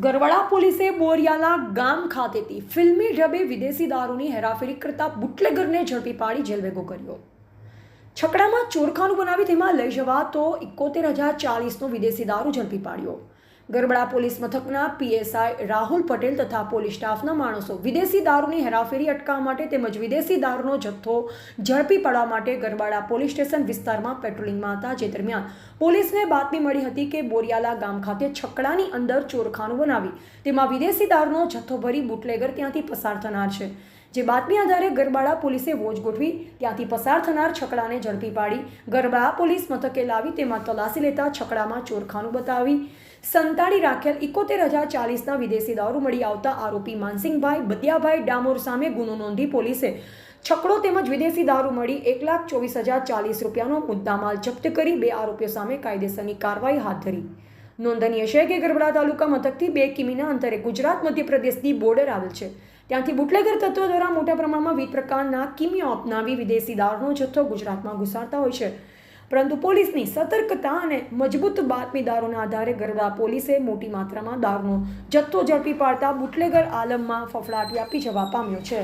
ગરવાડા પોલીસે બોરિયાલા ગામ ખાતેથી ફિલ્મી ઢબે વિદેશી દારૂની હેરાફેરી કરતા બુટલેગરને ઝડપી પાડી જેલ ભેગો કર્યો. છકડામાં ચોરખાનું બનાવી તેમાં લઈ જવા તો એકોતેર હજાર ચાલીસનો વિદેશી દારૂ ઝડપી પાડ્યો. ગરબડા પોલીસ મથકના પીએસઆઈ રાહુલ પટેલ તથા પોલીસ સ્ટાફના માણસો વિદેશી દારૂની હેરાફેરી અટકાવવા માટે તેમજ વિદેશી દારૂનો જથ્થો ઝડપી પાડવા માટે ગરબાડા પોલીસ સ્ટેશન વિસ્તારમાં પેટ્રોલિંગમાં હતા જે દરમિયાન પોલીસને બાતમી મળી હતી કે બોરિયાલા ગામ ખાતે છકડાની અંદર ચોરખાનું બનાવી તેમાં વિદેશી દારૂનો જથ્થો ભરી બુટલેગર ત્યાંથી પસાર થનાર છે. જે બાતમી આધારે ગરબાડા પોલીસે વોચ ગોઠવી ત્યાંથી પસાર થનાર છકડાને ઝડપી પાડી ગરબાડા પોલીસ મથકે લાવી તેમાં તલાશી લેતા છકડામાં ચોરખાનું બતાવી સંતાડી રાખેલ ઇકોતેર હજાર ચાલીસના વિદેશી દારૂ મળી આવતા આરોપી માનસિંહભાઈ બદિયાભાઈ ડામોર સામે ગુનો નોંધી પોલીસે છકડો તેમજ વિદેશી દારૂ મળી એક લાખ ચોવીસ હજાર ચાલીસ રૂપિયાનો મુદ્દામાલ જપ્ત કરી બે આરોપીઓ સામે કાયદેસરની કાર્યવાહી હાથ ધરી. નોંધનીય છે કે ગરબડા તાલુકા મથકથી બે કિમીના અંતરે ગુજરાત મધ્યપ્રદેશની બોર્ડર આવેલ છે. ત્યાંથી બુટલેગર તત્વો દ્વારા મોટા પ્રમાણમાં વિવિધ પ્રકારના કિમીઓ અપનાવી વિદેશી દારૂનો જથ્થો ગુજરાતમાં ઘુસાડતા હોય છે. પરંતુ પોલીસની સતર્કતા અને મજબૂત બાતમીદારોના આધારે ગરબા પોલીસે મોટી માત્રામાં દારૂનો જથ્થો ઝડપી પાડતા બુટલેગર આલમમાં ફફડાટ વ્યાપી જવા પામ્યો છે.